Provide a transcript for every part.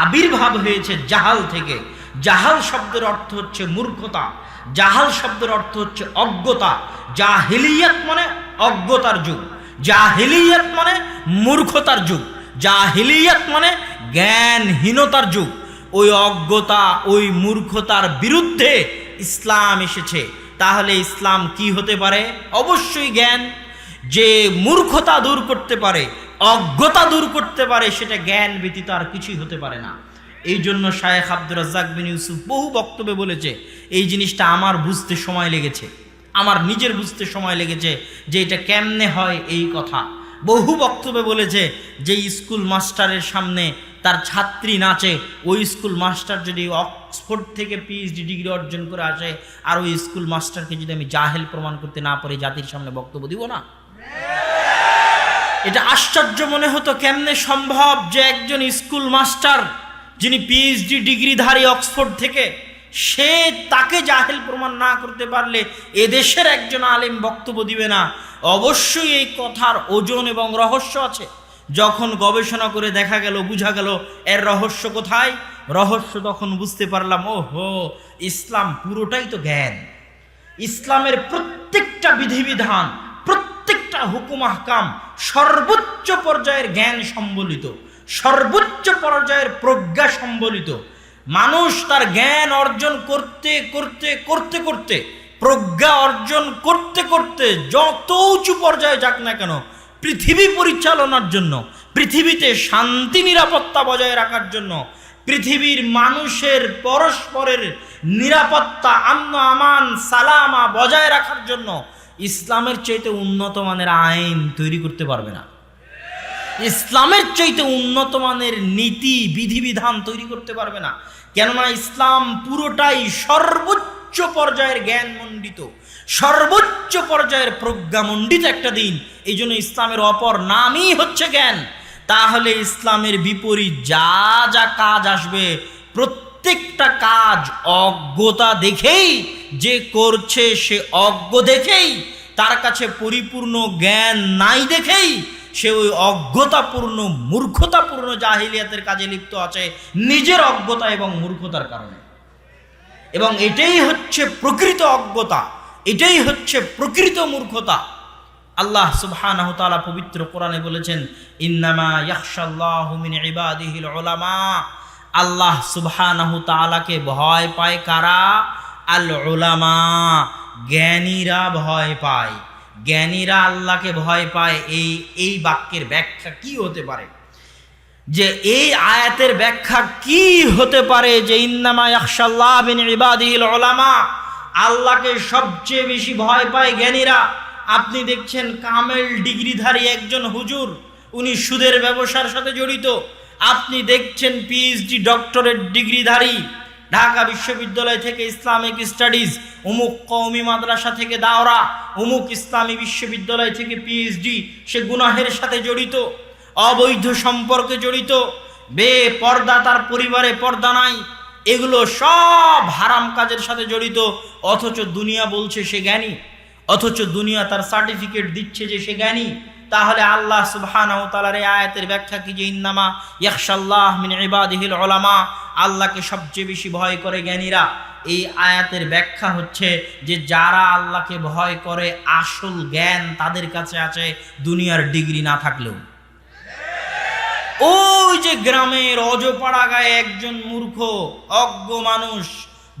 আবির্ভাব হয়েছে জাহাল থেকে। জাহাল শব্দের অর্থ হচ্ছে মূর্খতা। জাহাল শব্দের অর্থ হচ্ছে অজ্ঞতা। জাহিলিয়াত মানে অজ্ঞতার যুগ। জাহিলিয়াত মানে মূর্খতার যুগ। জাহিলিয়াত মানে জ্ঞানহীনতার যুগ। ওই অজ্ঞতা, ওই মূর্খতার বিরুদ্ধে ইসলাম এসেছে। তাহলে ইসলাম কি হতে পারে? অবশ্যই জ্ঞান। যে মূর্খতা দূর করতে পারে অজ্ঞতা দূর করতে পারে, সেটা জ্ঞান ব্যতীত আর কিছুই হতে পারে না। এই জন্য শায়েখ আব্দুর রাজ্জাক বিন ইউসুফ বহু বক্তব্যে বলেছে, এই জিনিসটা আমার বুঝতে সময় লেগেছে, আমার নিজের বুঝতে সময় লেগেছে যে এটা কেমনে হয় এই কথা। বহু বক্তব্যে বলেছে যে স্কুল মাস্টারের সামনে তার ছাত্রী নাচে, ওই স্কুল মাস্টার যদি অক্সফোর্ড থেকে পিএইচডি ডিগ্রি অর্জন করে আসে, আর ওই স্কুল মাস্টারকে যদি আমি জাহেল প্রমাণ করতে না পারি, জাতির সামনে বক্তব্য দিব না? এটা আশ্চর্য মনে হতো কেমনে সম্ভব যে একজন স্কুল মাস্টার, যিনি পিএইচডি ডিগ্রিধারী অক্সফোর্ড থেকে, সে তাকে জাহেল প্রমাণ না করতে পারলে এদেশের একজন আলেম বক্তব্য দিবে না। অবশ্যই এই কথার ওজন এবং রহস্য আছে। যখন গবেষণা করে দেখা গেল, বুঝা গেল, এর রহস্য কোথায়? রহস্য তখন বুঝতে পারলাম ও হো ইসলাম পুরোটাই তো জ্ঞান। ইসলামের প্রত্যেকটা বিধিবিধান প্রত্যেকটা হুকুম আহকাম সর্বোচ্চ পর্যায়ের জ্ঞান সম্বলিত, সর্বোচ্চ পর্যায়ের প্রজ্ঞা সম্বলিত। মানুষ তার জ্ঞান অর্জন করতে করতে করতে করতে, প্রজ্ঞা অর্জন করতে করতে যত উঁচু পর্যায়ে যাক না কেন, পৃথিবী পরিচালনার জন্য, পৃথিবীতে শান্তি, নিরাপত্তা বজায় রাখার জন্য, পৃথিবীর মানুষের পরস্পরের নিরাপত্তা আম্ন আমান, সালামা বজায় রাখার জন্য ইসলামের চাইতে উন্নত মানের আইন তৈরি করতে পারবে না। ইসলামের চাইতে উন্নত মানের নীতি, বিধিবিধান তৈরি করতে পারবে না। কেননা ইসলাম পুরোটাই সর্বোচ্চ পর্যায়ের জ্ঞান মণ্ডিত, সর্বোচ্চ পর্যায়ের প্রজ্ঞামণ্ডিত একটা দিন। এই জন্য ইসলামের অপর নামই হচ্ছে জ্ঞান। তাহলে ইসলামের বিপরীত যা যা কাজ আসবে প্রত্যেকটা কাজ অজ্ঞতা দেখেই, যে করছে সে অজ্ঞ দেখেই, তার কাছে পরিপূর্ণ জ্ঞান নাই দেখেই, সে ওই অজ্ঞতাপূর্ণ, মূর্খতাপূর্ণ জাহিলিয়াতের কাজে লিপ্ত আছে নিজের অজ্ঞতা এবং মূর্খতার কারণে। এবং এটাই হচ্ছে প্রকৃত অজ্ঞতা, এটাই হচ্ছে প্রকৃত মূর্খতা। আল্লাহ সুবহানাহু তাআলা পবিত্র কোরআনে বলেছেন, ইন্নামা ইয়াখশাল্লাহু মিন ইবাদিহিল উলামা। আল্লাহ সুবহানাহু তাআলাকে ভয় পায় কারা? আল উলামা জ্ঞানীরা ভয় পায়। জ্ঞানীরা আল্লাহকে ভয় পায়। এই এই বাক্যের ব্যাখ্যা কি হতে পারে? যে এই আয়াতের ব্যাখ্যা কি হতে পারে? যে ইন্নামা ইয়াখশাল্লাহ মিন ইবাদিহিল উলামা আল্লাহকে সবচেয়ে বেশি ভয় পায় জ্ঞানীরা। আপনি দেখছেন কামেল ডিগ্রিধারী একজন হুজুর, উনি সুদের ব্যবসার সাথে জড়িত। আপনি দেখছেন পিএইচডি ডক্টরেট ডিগ্রিধারী, ঢাকা বিশ্ববিদ্যালয় থেকে ইসলামিক স্টাডিজ অমুক কওমি মাদ্রাসা থেকে দাওরা, অমুক ইসলামী বিশ্ববিদ্যালয় থেকে পিএইচডি সে গুনাহের সাথে জড়িত, অবৈধ সম্পর্কে জড়িত বে পর্দা তার পরিবারে পর্দা নাই, এগুলো সব হারাম কাজের সাথে জড়িত, অথচ দুনিয়া বলছে সে জ্ঞানী, অথচ দুনিয়া তার সার্টিফিকেট দিচ্ছে যে সে জ্ঞানী। তাহলে আল্লাহ সুবহানাহু তাআলার এই আয়াতের ব্যাখ্যা কি যে ইন্নামা ইয়াখশাল্লাহ মিন ইবাদিহিল উলামা? আল্লাহকে সবচেয়ে বেশি ভয় করে জ্ঞানীরা। এই আয়াতের ব্যাখ্যা হচ্ছে যে যারা আল্লাহকে ভয় করে, আসল জ্ঞান তাদের কাছে আছে দুনিয়ার ডিগ্রি না থাকলেও। ওই যে গ্রামের অজপাড়া গায়ে একজন মূর্খ, অজ্ঞ মানুষ,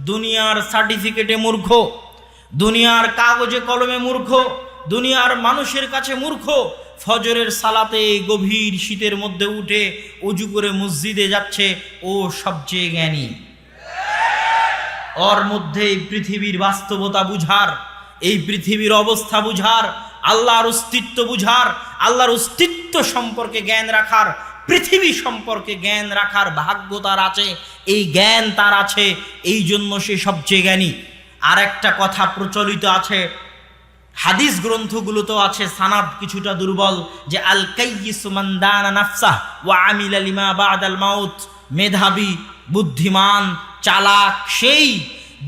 দুনিয়ার সার্টিফিকেটে মূর্খ, দুনিয়ার কাগজে কলমে মূর্খ দুনিয়ার মানুষের কাছে মূর্খ। ফজরের সালাতে গভীর শীতের মধ্যে উঠে উজু করে মসজিদে যাচ্ছে ও সবচেয়ে জ্ঞানী। ওর মধ্যে পৃথিবীর বাস্তবতা বুঝার, এই পৃথিবীর অবস্থা বুঝার, আল্লাহর অস্তিত্ব বুঝার, আল্লাহর অস্তিত্ব সম্পর্কে জ্ঞান রাখার, পৃথিবী সম্পর্কে জ্ঞান রাখার ভাগ্য তার আছে, এই জ্ঞান তার আছে, এই জন্য সে সবচেয়ে জ্ঞানী। আর একটা কথা প্রচলিত আছে হাদিস গ্রন্থগুলোতেও আছে, সানাদ কিছুটা দুর্বল, যে আল কাইয়িসুমান্দান নাফসাহ ওয়া আমিল লিমা বাদাল মাউত। মেধাবী, বুদ্ধিমান, চালাক সেই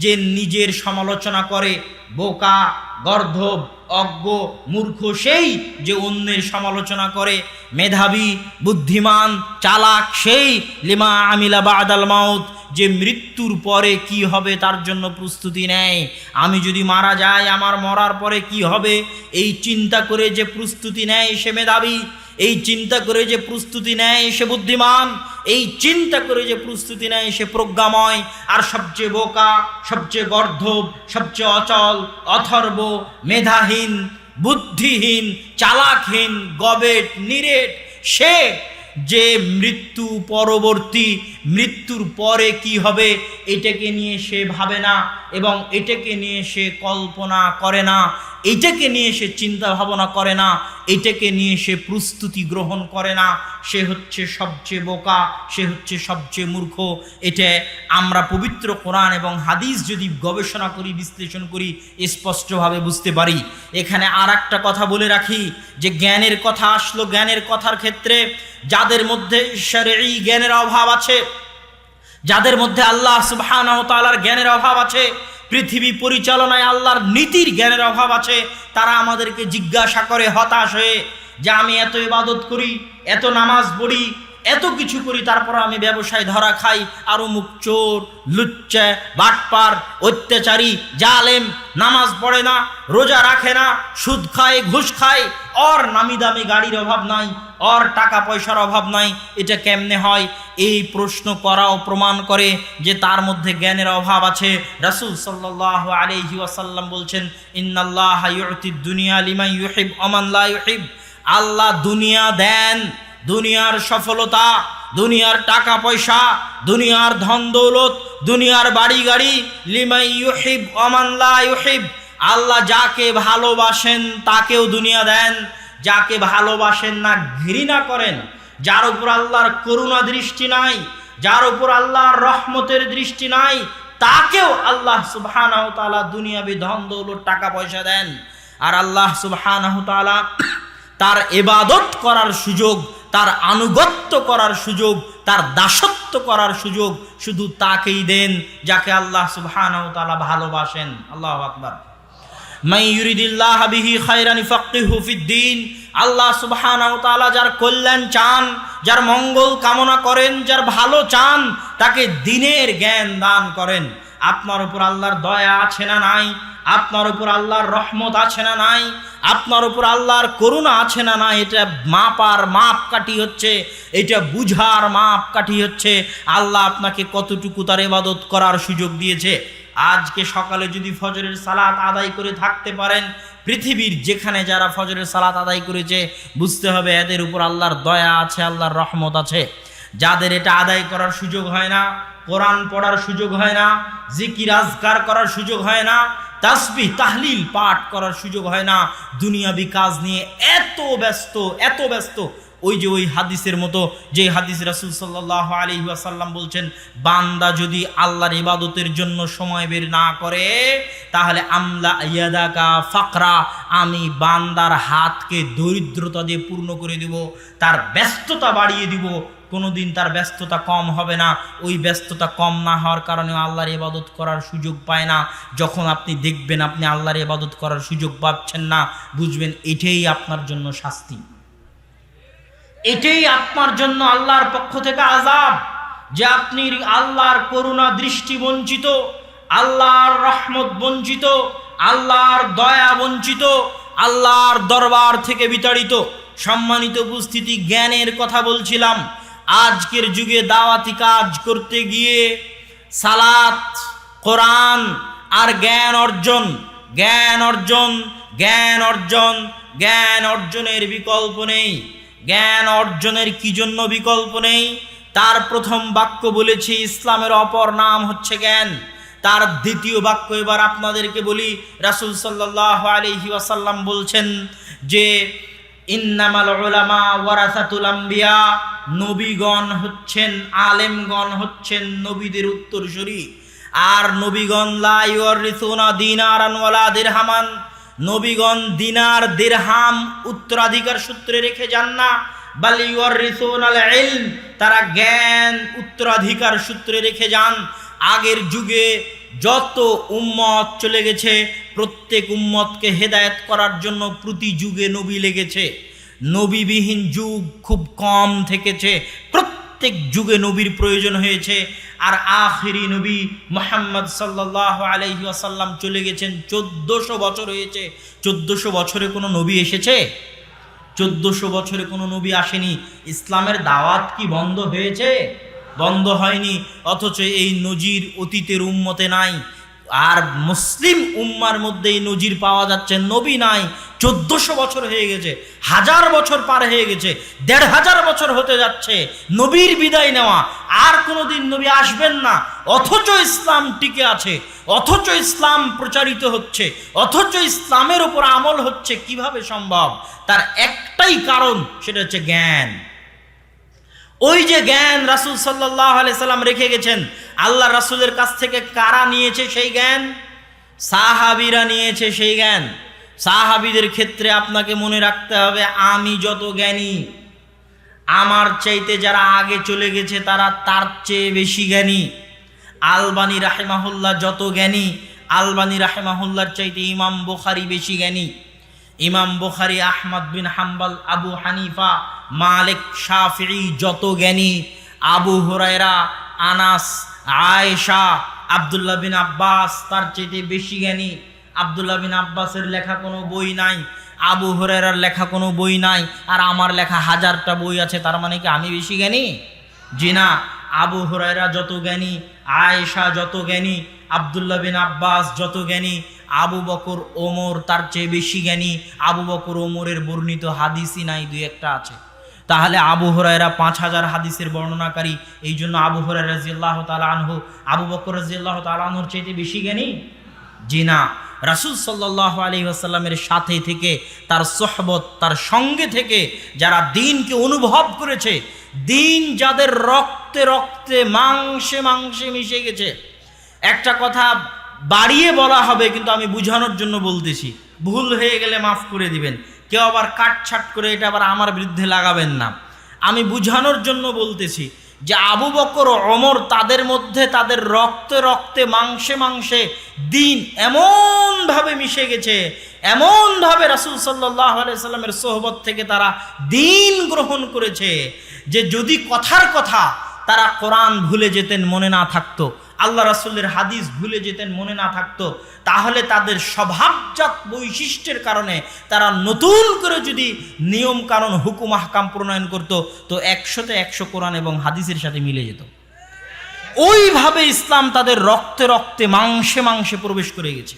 যে নিজের সমালোচনা করে, বোকা, গর্ধব, অজ্ঞ, মূর্খ সেই যে অন্যের সমালোচনা করে। মেধাবী, বুদ্ধিমান, চালাক সেই, লিমা আমিলা বাদাল মাউত। যে মৃত্যুর পরে কি হবে তার জন্য প্রস্তুতি নেয়। আমি যদি মারা যাই, আমার মরার পরে কি হবে? এই চিন্তা করে যে প্রস্তুতি নেয় সে মেধাবী, এই চিন্তা করে যে প্রস্তুতি নেয় সে বুদ্ধিমান, এই চিন্তা করে যে প্রস্তুতি নেয় সে প্রজ্ঞাময়। আর সবচেয়ে বোকা, সবচেয়ে গর্ধব, সবচেয়ে অচল, অথর্ব, মেধাহীন, বুদ্ধিহীন, চালাকহীন, গবেট, নিরেট, সে যে মৃত্যু পরবর্তী মৃত্যুর পরে কি হবে? এটাকে নিয়ে সে ভাবে না এবং এটাকে নিয়ে সে কল্পনা করে না, এটাকে নিয়ে সে চিন্তা ভাবনা করে না, এটাকে নিয়ে সে প্রস্তুতি গ্রহণ করে না। সে হচ্ছে সবচেয়ে বোকা, সে হচ্ছে সবচেয়ে মূর্খ। এটা আমরা পবিত্র কোরআন এবং হাদিস যদি গবেষণা করি, বিশ্লেষণ করি, স্পষ্টভাবে বুঝতে পারি। এখানে আর একটা কথা বলে রাখি, যে জ্ঞানের কথা আসলো জ্ঞানের কথার ক্ষেত্রে, যাদের মধ্যে ঈশ্বরের এই জ্ঞানের অভাব আছে যাদের মধ্যে আল্লাহ সুবহানাহু ওয়া জ্ঞানের অভাব আছে, পৃথিবী পরিচালনায় আল্লাহর নীতির জ্ঞানের অভাব আছে, তারা আমাদেরকে জিজ্ঞাসা করে হতাশ হয়ে, যে আমি এত ইবাদত করি, এত নামাজ পড়ি এত কিছু করি, তারপর আমি ব্যবসায় ধরা খাই। আর মুখ চোর, লুচ্চা, বাটপার, অত্যাচারী, জালেম, নামাজ পড়ে না, রোজা রাখে না, সুদ খায়, ঘুষ খায়। অর নামি দামি গাড়ির অভাব নাই, অর টাকা পয়সার অভাব নাই, এটা কেমনে হয়? এই প্রশ্ন করাও প্রমাণ করে যে তার মধ্যে জ্ঞানের অভাব আছে। রাসূল সাল্লাল্লাহু আলাইহি ওয়াসাল্লাম বলছেন, ইন্নাল্লাহ দুনিয়া লিমান ইউহিব ওমান লা ইউহিব। আল্লাহ দুনিয়া দেন দুনিয়ার সফলতা, দুনিয়ার টাকা পয়সা, দুনিয়ার ধন দৌলত, দুনিয়ার বাড়ি গাড়ি, লিমাই ইউহিব, ওমান লা ইউহিব। আল্লাহ যাকে ভালোবাসেন, তাকেও দুনিয়া দেন। যাকে ভালোবাসেন না, ঘৃণা করেন। যার উপর আল্লাহর করুণা দৃষ্টি নাই, যার উপর আল্লাহর রহমতের দৃষ্টি নাই, তাকেও আল্লাহ সুবহানাহু তাআলা দুনিয়াবি ধন দৌলত, টাকা পয়সা দেন। আর আল্লাহ সুবহানাহু তাআলা তার এবাদত করার সুযোগ তার আনুগত্য করার সুযোগ, তার দাসত্ব করার সুযোগ শুধু তাকেই দেন যাকে আল্লাহ সুবহানাহু তাআলা ভালোবাসেন। আল্লাহু আকবার। আল্লাহ সুবহানাহু তাআলা যার কল্যাণ চান, যার মঙ্গল কামনা করেন, যার ভালো চান, তাকে দিনের জ্ঞান দান করেন। আপনার উপর আল্লাহর দয়া আছে না নাই? আপনার উপর আল্লাহর রহমত আছে না নাই? আপনার উপর আল্লাহর করুণা আছে না নাই? এটা মাপার মাপ কাঠি হচ্ছে, এটা বুঝার মাপ কাঠি হচ্ছে। আল্লাহ আপনাকে কতটুকু তার ইবাদত করার সুযোগ দিয়েছে? আজকে সকালে যদি ফজরের সালাত আদায় করে থাকতে পারেন, পৃথিবীর যেখানে যারা ফজরের সালাত আদায় করেছে, বুঝতে হবে এদের উপর আল্লাহর দয়া আছে, আল্লাহর রহমত আছে। যাদের এটা আদায় করার সুযোগ হয় না, কোরআন পড়ার সুযোগ হয় না, জিকির আজকার করার সুযোগ হয় না তাসবিহ, তাহলিল পাঠ করার সুযোগ হয় না। দুনিয়াবি কাজ নিয়ে এত ব্যস্ত এত ব্যস্ত। ওই যে ওই হাদিসের মতো, যে হাদিস রাসুল সাল্লাহ আলী আসাল্লাম বলছেন, বান্দা যদি আল্লাহর ইবাদতের জন্য সময় বের না করে, তাহলে আমলা ইয়াদাকা ফাকরা, আমি বান্দার হাতকে দরিদ্রতা দিয়ে পূর্ণ করে দিব, তার ব্যস্ততা বাড়িয়ে দিব কোনোদিন তার ব্যস্ততা কম হবে না। ওই ব্যস্ততা কম না হওয়ার কারণে আল্লাহর ইবাদত করার সুযোগ পায় না। যখন আপনি দেখবেন আপনি আল্লাহর ইবাদত করার সুযোগ পাচ্ছেন না, বুঝবেন এটাই আপনার জন্য শাস্তি। এটাই আপনার জন্য আল্লাহর পক্ষ থেকে আজাব যে আপনি আল্লাহর করুণা দৃষ্টি বঞ্চিত, আল্লাহর রহমত বঞ্চিত, আল্লাহর দয়া বঞ্চিত, আল্লাহর দরবার থেকে বিতাড়িত। সম্মানিত উপস্থিতি জ্ঞানের কথা বলছিলাম। আজকের যুগে দাওয়াতি কাজ করতে গিয়ে সালাত, কোরআন আর জ্ঞান অর্জন জ্ঞান অর্জন জ্ঞান অর্জন, জ্ঞান অর্জনের বিকল্প নেই। জ্ঞান অর্জনের কি জন্য বিকল্প নেই? তার প্রথম বাক্য বলেছি, ইসলামের অপর নাম হচ্ছে জ্ঞান। তার দ্বিতীয় বাক্য এবার আপনাদেরকে বলি, রাসুল সাল্লাহ আলহি ওয়াসাল্লাম বলছেন যে, ইন্নামাল ওলামা ওয়ারাসাতুল আম্বিয়া। নবীগণ হচ্ছেন, আলেমগণ হচ্ছেন নবীদের উত্তরসূরি। আর নবীগণ, লা ইউরিসুনা দিনারান ওয়ালা দিরহামান। নবীগণ, দিনার দিরহাম উত্তরাধিকার সূত্রে রেখে যান না। তারা জ্ঞান উত্তরাধিকার সূত্রে রেখে যান। আগের যুগে যত উম্মত চলে গেছে, প্রত্যেক উম্মতকে হেদায়েত করার জন্য প্রতি যুগে নবী লেগেছে। নবীবিহীন যুগ খুব কম থেকেছে। প্রত্যেক যুগে নবীর প্রয়োজন হয়েছে। আর আখিরি নবী মোহাম্মদ সাল্লাহ আলহি আসাল্লাম চলে গেছেন চোদ্দশো বছর হয়েছে। চোদ্দশো বছরে কোনো নবী এসেছে? চোদ্দশো বছরে কোনো নবী আসেনি। ইসলামের দাওয়াত কি বন্ধ হয়েছে? বন্ধ হয়নি। অথচ এই নজির অতীতের উম্মতে নাই। আর মুসলিম উম্মার মধ্যে এই নজির পাওয়া যাচ্ছে, নবী নাই, চোদ্দশো বছর হয়ে গেছে, হাজার বছর পার হয়ে গেছে, দেড় হাজার বছর হতে যাচ্ছে, নবীর বিদায় নেওয়া, আর কোনোদিন নবী আসবেন না, অথচ ইসলাম টিকে আছে, অথচ ইসলাম প্রচারিত হচ্ছে, অথচ ইসলামের উপর আমল হচ্ছে, কীভাবে সম্ভব? তার একটাই কারণ, সেটা হচ্ছে জ্ঞান। ওই যে জ্ঞান রাসুল সাল্লাহ সাল্লাম রেখে গেছেন, আল্লাহ রাসুলের কাছ থেকে কারা নিয়েছে সেই জ্ঞান? সাহাবিরা নিয়েছে সেই জ্ঞান। সাহাবিদের ক্ষেত্রে আপনাকে মনে রাখতে হবে, আমি যত জ্ঞানী, আমার চাইতে যারা আগে চলে গেছে তারা তার চেয়ে বেশি জ্ঞানী। আলবানী রাহেমাহুল্লাহ যত জ্ঞানী, আলবানী রাহেমাহুল্লার চাইতে ইমাম বোখারি বেশি জ্ঞানী। ইমাম বুখারি, আহমদ বিন হাম্বাল, আবু হানিফা, মালিক শাফি যত জ্ঞানী, আবু হুরায়রা, আনাস, আয়েশা, আবদুল্লাহ বিন আব্বাস তার চেয়ে বেশি জ্ঞানী। আবদুল্লাহ বিন আব্বাসের লেখা কোনো বই নাই, আবু হুরায়রার লেখা কোনো বই নাই, আর আমার লেখা হাজারটা বই আছে, তার মানে কি আমি বেশি জ্ঞানী? জি না, আবু হুরায়রা যত জ্ঞানী, আয়েশা যত জ্ঞানী, আবদুল্লাহ বিন আব্বাস যত জ্ঞানী আবু বকর ওমর তার চেয়ে বেশি জ্ঞানী। আবু বকর ওমরের বর্ণিত হাদিসই নাই, দুই একটা আছে। তাহলে আবু হরাইরা পাঁচ হাজার হাদিসের বর্ণনাকারী, এই জন্য আবু হরাই রাজিয়াল্লাহ তালা আনহু, আবু বকর রাজিয়াল্লাহ তালা আনহুর চাইতে বেশি জ্ঞানী? জি না। রাসুল সাল্লাহ আলী আসাল্লামের সাথে থেকে, তার সোহবত, তার সঙ্গে থেকে যারা দিনকে অনুভব করেছে, দিন যাদের রক্তে রক্তে মাংসে মাংসে মিশে গেছে। একটা কথা বাড়িয়ে বলা হবে, কিন্তু আমি বুঝানোর জন্য বলতেছি। ভুল হয়ে গেলে মাফ করে দিবেন। কেউ আবার কাটছাট করে এটা আবার আমার বিরুদ্ধে লাগাবেন না। আমি বুঝানোর জন্য বলতেছি যে আবু বকর অমর তাদের মধ্যে তাদের রক্তে রক্তে, মাংসে মাংসে দিন এমনভাবে মিশে গেছে, এমনভাবে রাসুল সাল্লাহ সাল্লামের সোহবত থেকে তারা দিন গ্রহণ করেছে যে যদি কথার কথা তারা কোরআন ভুলে যেতেন, মনে না থাকতো। আল্লাহ রাসুলের হাদিস ভুলে যেতেন, মনে না থাকতো। তাহলে তাদের স্বভাবজাত বৈশিষ্ট্যের কারণে তারা নতুন করে যদি নিয়ম কারণ হুকুম, আহকাম প্রণয়ন করত, তো একশোতে একশো কোরআন এবং হাদিসের সাথে মিলে যেত। ওইভাবে ইসলাম তাদের রক্তে রক্তে, মাংসে মাংসে প্রবেশ করে গেছে।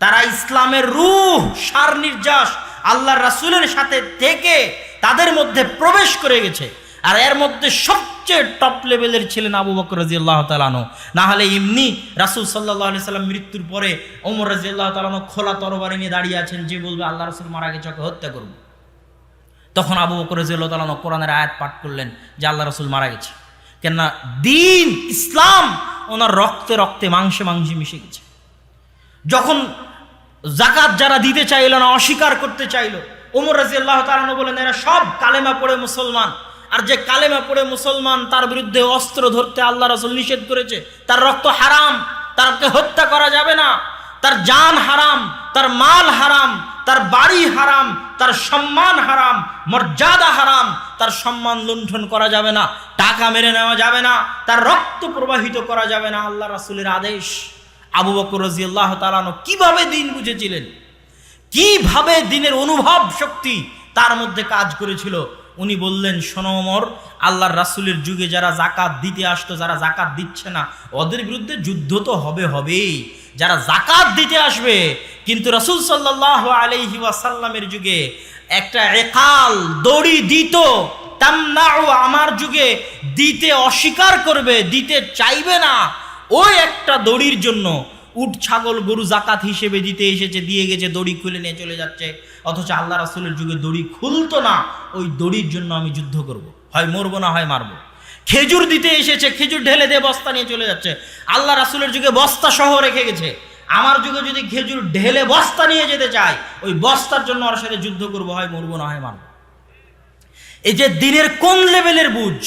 তারা ইসলামের রুহ, সার নির্যাস আল্লাহ রাসুলের সাথে থেকে তাদের মধ্যে প্রবেশ করে গেছে। আর এর মধ্যে সবচেয়ে টপ লেভেলের ছিলেন আবু বকর রাজি আল্লাহ তালানো না হলে এমনি রাসুল সাল্লাহ সাল্লাম মৃত্যুর পরে ওমর রাজি আল্লাহ তালানো খোলা তরবারি নিয়ে দাঁড়িয়ে আছেন, যে বলবে, আল্লাহ রসুল মারা গেছে, ওকে হত্যা করব। তখন আবু বকর রাজি আল্লাহ তালানো কোরআনের আয়াত পাঠ করলেন যে, আল্লাহ রসুল মারা গেছে। কেননা দিন, ইসলাম ওনার রক্তে রক্তে মাংসে মাংসে মিশে গেছে। যখন জাকাত যারা দিতে চাইল না, অস্বীকার করতে চাইল, ওমর রাজি আল্লাহ তালানো বলেন এরা সব কালেমা পড়ে মুসলমান। আর যে কালেমা পড়ে মুসলমান, তার বিরুদ্ধে অস্ত্র ধরতে আল্লাহ রসুল নিষেধ করেছে। তার রক্ত হারাম তারকে হত্যা করা যাবে না। তার জান হারাম, তার মাল হারাম, তার বাড়ি হারাম, তার সম্মান হারাম, মর্যাদা হারাম, তার সম্মান লুণ্ঠন করা যাবে না, টাকা মেরে নেওয়া যাবে না, তার রক্ত প্রবাহিত করা যাবে না, আল্লাহ রাসুলের আদেশ। আবু বকর রাজি আল্লাহ তালানো কীভাবে দিন বুঝেছিলেন? কীভাবে দিনের অনুভব শক্তি তার মধ্যে কাজ করেছিল? উনি বললেন সোনমর আল্লাহর রাসুলের যুগে যারা জাকাত দিতে আসতো, যারা জাকাত দিচ্ছে না, ওদের বিরুদ্ধে যুদ্ধ তো হবে হবেই। যারা জাকাত দিতে আসবে, কিন্তু রাসুল সাল্লাহ আলহি ওয়াসাল্লামের যুগে একটা একাল দড়ি দিত, তামনাউ আমার যুগে দিতে অস্বীকার করবে, দিতে চাইবে না। ওই একটা দড়ির জন্য উট, ছাগল, গরু জাকাত হিসেবে দিতে এসেছে, দিয়ে গেছে, দড়ি খুলে নিয়ে চলে যাচ্ছে। অথচ আল্লাহ রাসুলের যুগে দড়ি খুলতো না, ওই দড়ির জন্য আমি যুদ্ধ করব। হয় মরবো না হয় মারবো। খেজুর দিতে এসেছে, খেজুর ঢেলে দিয়ে বস্তা নিয়ে চলে যাচ্ছে। আল্লাহ রাসুলের যুগে বস্তা সহ রেখে গেছে। আমার যুগে যদি খেজুর ঢেলে বস্তা নিয়ে যেতে চায়, ওই বস্তার জন্য ওর সাথে যুদ্ধ করব, হয় মরবো না হয় মারবো। এই যে দিনের কোন লেভেলের বুঝ,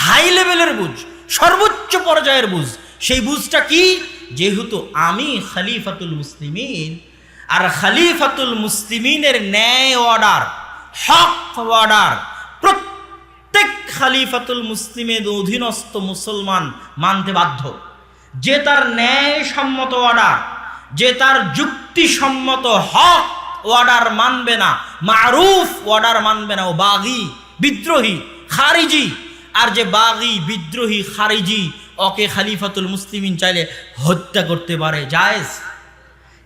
হাই লেভেলের বুঝ, সর্বোচ্চ পর্যায়ের বুঝ, সেই বুঝটা কি? যেহেতু আমি খালিফাতুল মুসলিমিন আর খালিফাতুল মুসলিমিনের ন্যায় অর্ডার, হক অর্ডার, প্রত্যেক খালিফাতুল মুসলিমের অধীনস্থ মুসলমান মানতে বাধ্য। যে তার ন্যায় সম্মত অর্ডার, যে তার যুক্তিসম্মত হক অর্ডার মানবে না, মারুফ অর্ডার মানবে না, ও বাগি, বিদ্রোহী, খারিজি। আর যে বাগি, বিদ্রোহী, খারিজি, ওকে খালিফাতুল মুসলিমিন চাইলে হত্যা করতে পারে, জায়েজ।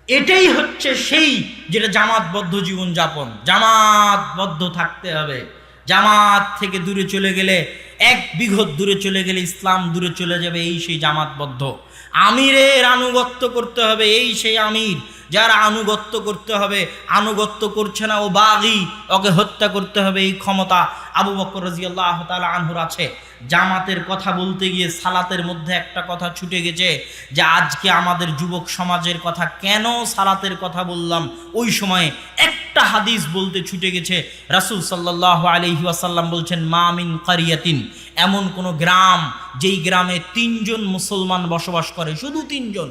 এটাই হচ্ছে সেই যেটা জামাতবদ্ধ জীবন যাপন জামাতবদ্ধ থাকতে হবে। জামাত থেকে দূরে চলে গেলে, এক বিঘত দূরে চলে গেলে ইসলাম দূরে চলে যাবে, এই সেই জামাতবদ্ধ। আমিরের আনুগত্য করতে হবে, এই সেই আমির। যার আনুগত্য করতে হবে, আনুগত্য করছে না, ও বাগি। ওকে হত্যা করতে হবে, এই ক্ষমতা। আবু বকর রাজিয়াল্লাহ তাআলা আনহুর আছে, জামাতের কথা বলতে গিয়ে সালাতের মধ্যে একটা কথা ছুটে গেছে যে, আজকে আমাদের যুবক সমাজের কথা কেন সালাতের কথা বললাম? ওই সময়ে একটা হাদিস বলতে ছুটে গেছে, রাসূল সাল্লাল্লাহু আলাইহি ওয়াসাল্লাম বলছেন মামিন কারিয়াতিন। এমন কোন গ্রাম যেই গ্রামে তিনজন মুসলমান বসবাস করে, শুধু তিনজন।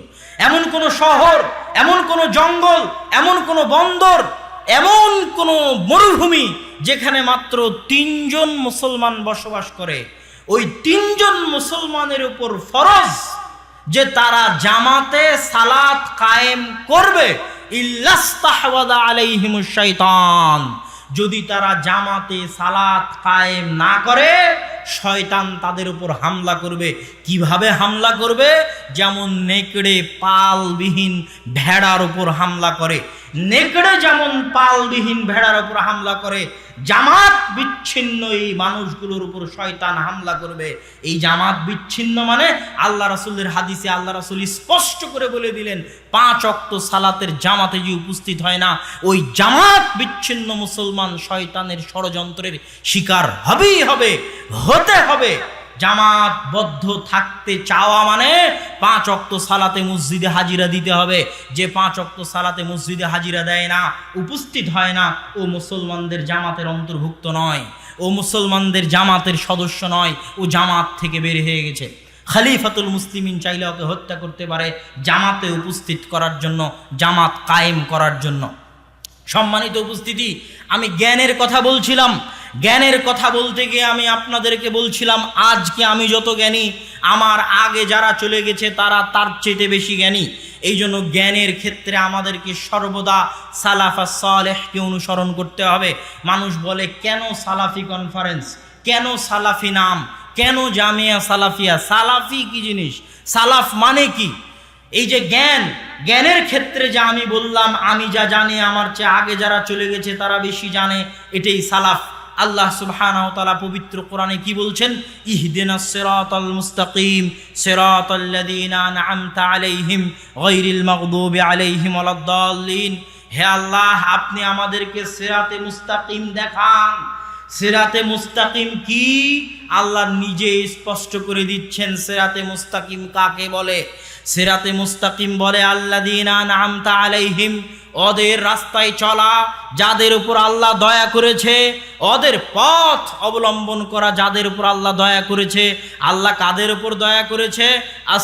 এমন কোন শহর, এমন কোন জঙ্গল, এমন কোন বন্দর এমন কোন মরুভূমি যেখানে মাত্র তিনজন মুসলমান বসবাস করে, ওই তিনজন মুসলমানের উপর ফরজ যে তারা জামাতে সালাত কায়েম করবে। শাইতান। যদি তারা জামাতে সালাত কায়েম না করে, শয়তান তাদের উপর হামলা করবে। কীভাবে হামলা করবে? যেমন নেকড়ে পালবিহীন ভেড়ার উপর হামলা করে। নেকড়ে যেমন পালবিহীন ভেড়ার উপর হামলা করে, জামাত বিচ্ছিন্ন এই মানুষগুলোর উপর শয়তান হামলা করবে। এই জামাত বিচ্ছিন্ন মানে আল্লাহ রাসুলের হাদিসে আল্লাহ রাসুল স্পষ্ট করে বলে দিলেন, পাঁচ অক্ত সালাতের জামাতে যে উপস্থিত হয় না। ওই জামাত বিচ্ছিন্ন মুসলমান শয়তানের ষড়যন্ত্রের শিকার হবেই হবে, হতে হবে। জামাতবদ্ধ থাকতে চাওয়া মানে পাঁচ অক্ত সালাতে মসজিদে হাজিরা দিতে হবে। যে পাঁচ অক্ত সালাতে মসজিদে হাজিরা দেয় না, উপস্থিত হয় না, ও মুসলমানদের জামাতের অন্তর্ভুক্ত নয়। ও মুসলমানদের জামাতের সদস্য নয়, ও জামাত থেকে বের হয়ে গেছে। খালিফাতুল মুসলিমিন চাইলে ওকে হত্যা করতে পারে জামাতে উপস্থিত করার জন্য, জামাত কায়েম করার জন্য। সম্মানিত উপস্থিতি, আমি জ্ঞানের কথা বলছিলাম। জ্ঞানের কথা বলতে গিয়ে আমি আপনাদেরকে বলছিলাম, আজকে আমি যত জ্ঞানী, আমার আগে যারা চলে গেছে তারা তার চেয়ে বেশি জ্ঞানী। এই জন্য জ্ঞানের ক্ষেত্রে আমাদেরকে সর্বদা সালাফা সালেহকে অনুসরণ করতে হবে। মানুষ বলে, কেন সালাফি কনফারেন্স কেন সালাফি নাম? কেন জামিয়া সালাফিয়া? সালাফি কি জিনিস? সালাফ মানে কি? এই যে জ্ঞান, জ্ঞানের ক্ষেত্রে যা আমি বললাম, আমি যা জানি, আমার চেয়ে আগে যারা চলে গেছে তারা বেশি জানে, এটাই সালাফ। আল্লাহ সুবহানাহু তাআলা পবিত্র কোরআনে কি বলছেন? ইহদিনাস সিরাতাল মুস্তাকিম সিরাতাল্লাযীনা আন'আমতা আলাইহিম গায়রিল মাগদুবি আলাইহিম ওয়ালাদ-দাল্লিন হে আল্লাহ, আপনি আমাদেরকে সিরাতে মুস্তাকিম দেখান। সেরাতে মুস্তাকিম কি? আল্লাহ নিজে স্পষ্ট করে দিচ্ছেন, সেরাতে মুস্তাকিম কাকে বলে? সেরাতে মুস্তাকিম বলে আল্লাদিনা নামতা আলাইহিম ওদের রাস্তায় চলা, যাদের উপর আল্লাহ দয়া করেছে, ওদের পথ অবলম্বন করা যাদের উপর আল্লাহ দয়া করেছে, আল্লাহ কাদের উপর দয়া করেছে? আর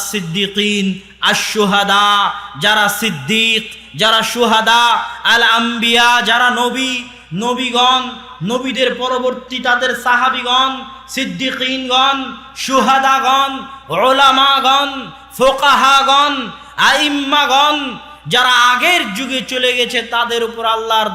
আশুহাদা যারা সিদ্দিক, যারা সুহাদা আল আম্বিয়া যারা নবী, নবীগণ, নবীদের পরবর্তী তাদের সাহাবিগণ সিদ্দিকগণ সুহাদাগণ ওলামাগণ ফোকাহাগণ, আইম্মাগণ যারা আগের যুগে চলে গেছে তাদের উপর আল্লাহর